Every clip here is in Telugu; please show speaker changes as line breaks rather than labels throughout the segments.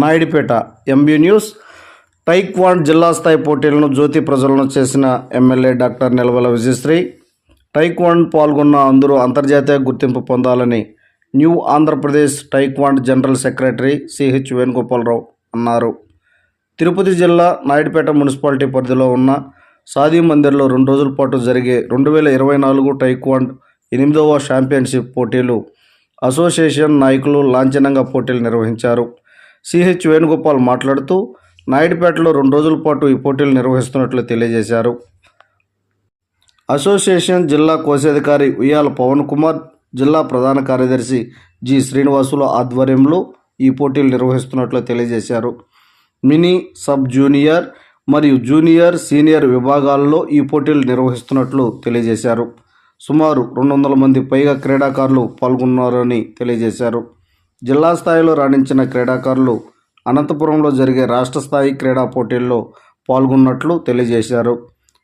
Naidupeta MB news. టైక్వాండ్ జిల్లా స్థాయి పోటీలను జ్యోతి ప్రజలను చేసిన MLA doctor Nilavala Vijayasri. Taekwondo పాల్గొన్న అందరూ అంతర్జాతీయ గుర్తింపు పొందాలని new Andhra Pradesh taekwondo general secretary CH Venugopala Rao అన్నారు. తిరుపతి జిల్లా నాయుడుపేట మున్సిపాలిటీ పరిధిలో ఉన్న సాదీ మందిర్లో రెండు రోజుల పాటు జరిగే రెండు వేల ఇరవై నాలుగు టైక్వాండ్ ఎనిమిదవ ఛాంపియన్షిప్ పోటీలు అసోసియేషన్ నాయకులు లాంఛనంగా పోటీలు నిర్వహించారు. సిహెచ్ వేణుగోపాల్ మాట్లాడుతూ నాయుడుపేటలో రెండు రోజుల పాటు ఈ పోటీలు నిర్వహిస్తున్నట్లు తెలియజేశారు. అసోసియేషన్ జిల్లా కోశాధికారి ఉయ్యాల పవన్ కుమార్ జిల్లా ప్రధాన కార్యదర్శి జి శ్రీనివాసుల ఆధ్వర్యంలో ఈ పోటీలు నిర్వహిస్తున్నట్లు తెలియజేశారు. మినీ సబ్ జూనియర్ మరియు జూనియర్ సీనియర్ విభాగాల్లో ఈ పోటీలు నిర్వహిస్తున్నట్లు తెలియజేశారు. సుమారు రెండు వందల మంది పైగా క్రీడాకారులు పాల్గొన్నారని తెలియజేశారు. జిల్లా స్థాయిలో రాణించిన క్రీడాకారులు అనంతపురంలో జరిగే రాష్ట్ర స్థాయి క్రీడా పోటీల్లో పాల్గొన్నట్లు తెలియజేశారు.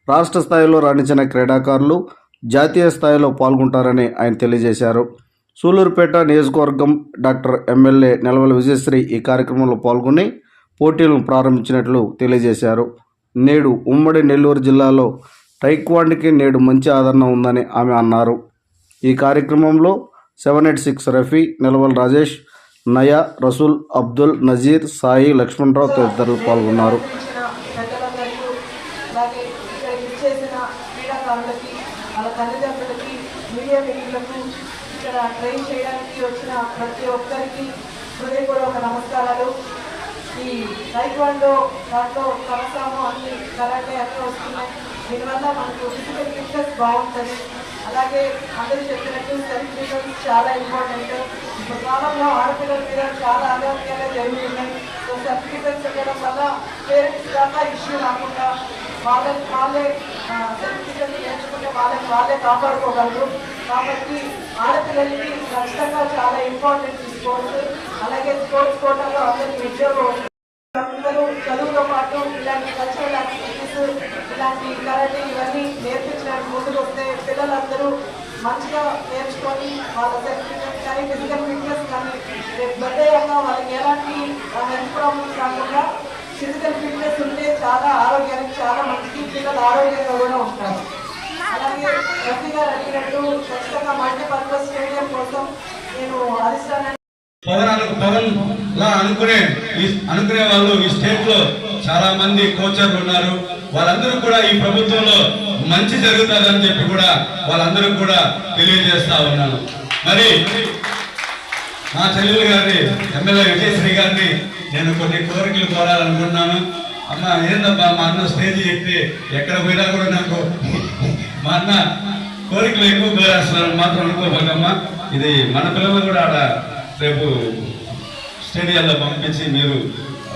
రాష్ట్ర స్థాయిలో రాణించిన క్రీడాకారులు జాతీయ స్థాయిలో పాల్గొంటారని ఆయన తెలియజేశారు. సూలూరుపేట నియోజకవర్గం డాక్టర్ ఎమ్మెల్యే నిలవల విజయశ్రీ ఈ కార్యక్రమంలో పాల్గొని పోటీలను ప్రారంభించినట్లు తెలియజేశారు. నేడు ఉమ్మడి నెల్లూరు జిల్లాలో టైక్వాండ్కి నేడు మంచి ఆదరణ ఉందని ఆమె అన్నారు. ఈ కార్యక్రమంలో seven eight six Rafi Nilaval Rajesh నయా రసూల్ అబ్దుల్ నజీర్ సాయి లక్ష్మణరావు తదితరులు పాల్గొన్నారు
ఇక్కడ ట్రైన్ చేయడానికి వచ్చిన ప్రతి ఒక్కరికి హృదయపూర్వక నమస్కారాలు ఈ టైక్వాండో దాంట్లో కరసాము అన్ని కరాటే అన్నీ వస్తున్నాయి దీనివల్ల మనకు ఫిజికల్ ఫిట్నెస్ బాగుంటుంది అలాగే అందరూ చెప్పినట్టు సెల్ఫ్ డిఫెన్స్ చాలా ఇంపార్టెంట్ ఇప్పుడు కాలంలో ఆడపిల్లల మీద చాలా అనారోగ్యాలు జరుగుతున్నాయి. సో సెల్ఫ్ డిఫెన్స్ ఉండడం వల్ల పేరెంట్స్ దాకా ఇష్యూ రాకుండా వాళ్ళకి వాళ్ళే సెల్ఫ్ డిఫెన్స్ నేర్చుకుంటే వాళ్ళని వాళ్ళే కాపాడుకోగలరు. కాబట్టి ఆడపిల్లలకి ఖచ్చితంగా చాలా ఇంపార్టెంట్ స్పోర్ట్స్ అలాగే స్పోర్ట్స్ కోటాలో అందరికీ ఉద్యోగం చదువుతో పాటు ఇలాంటి కల్చరల్ యాక్టివిటీస్ ఇలాంటి కరాటే ఇవన్నీ నేర్పించడానికి ముందుకు వస్తే పిల్లలందరూ మంచిగా నేర్చుకొని వాళ్ళ సర్టిఫికేట్ ఫిట్నెస్ కానీ ఫిజికల్ ఫిట్నెస్ కానీ రేపు పెద్ద వాళ్ళకి ఎలాంటి హెల్త్ ప్రాబ్లమ్స్ రాకుండా ఫిజికల్ ఫిట్నెస్ ఉంటే చాలా ఆరోగ్యానికి చాలా మంచిది. పిల్లలు ఆరోగ్యంగా కూడా ఉంటారు. అలాగే రఫీ గారు అడిగినట్టు ఖచ్చితంగా మల్టీపర్పస్ స్టేడియం కోసం నేను అధిష్టానాన్ని
పవన్ లా అనుకునే అనుకునే వాళ్ళు ఈ స్టేట్లో చాలా మంది కోచర్లు ఉన్నారు. వాళ్ళందరూ కూడా ఈ ప్రభుత్వంలో మంచి జరుగుతుందని చెప్పి కూడా వాళ్ళందరూ కూడా తెలియజేస్తా ఉన్నాను. మరి మా చెల్లెలు గారిని ఎమ్మెల్యే విజయశ్రీ గారిని నేను కొన్ని కోరికలు కోరాలనుకుంటున్నాను. అమ్మ ఏందమ్మా మా అన్న స్టేజ్ ఎక్కితే ఎక్కడ పోయినా కూడా నాకు మా అన్న కోరికలు ఎక్కువ కోరేస్తున్నాను మాత్రం అనుకోబోకమ్మా ఇది మన పిల్లలు కూడా ఆడ రేపు స్టేడియాల్లో పంపించి మీరు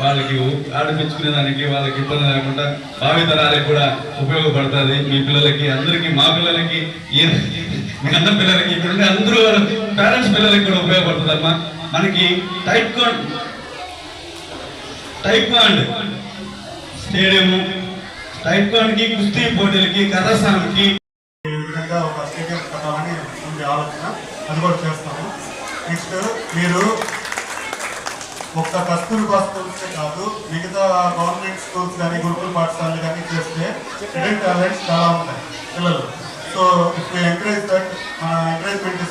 వాళ్ళకి ఆడిపించుకునే దానికి వాళ్ళకి ఇబ్బంది లేకుండా భావితరాలకు కూడా ఉపయోగపడుతుంది. మీ పిల్లలకి అందరికీ మా పిల్లలకి మీ అన్న పిల్లలకి ఇక్కడ అందరూ పేరెంట్స్ పిల్లలకి కూడా ఉపయోగపడుతుందమ్మా. మనకి టైప్ టైక్వాండ్ స్టేడియము కి కుస్తీ పోటీలకి కథాస్థానంకి
ఈ విధంగా ఒక స్టేడియం కట్టాలని ఉంది ఆలోచన. అది కూడా చేస్తాము. నెక్స్ట్ మీరు ఒక్క కస్తూర్బా స్కూల్సే కాదు మిగతా గవర్నమెంట్ స్కూల్స్ కానీ గురుకుల పాఠశాలలు కానీ చేస్తే టాలెంట్స్ చాలా ఉన్నాయి పిల్లలు. సో ఇప్పుడు ఎంకరేజ్ దట్ ఎంకరేజ్మెంట్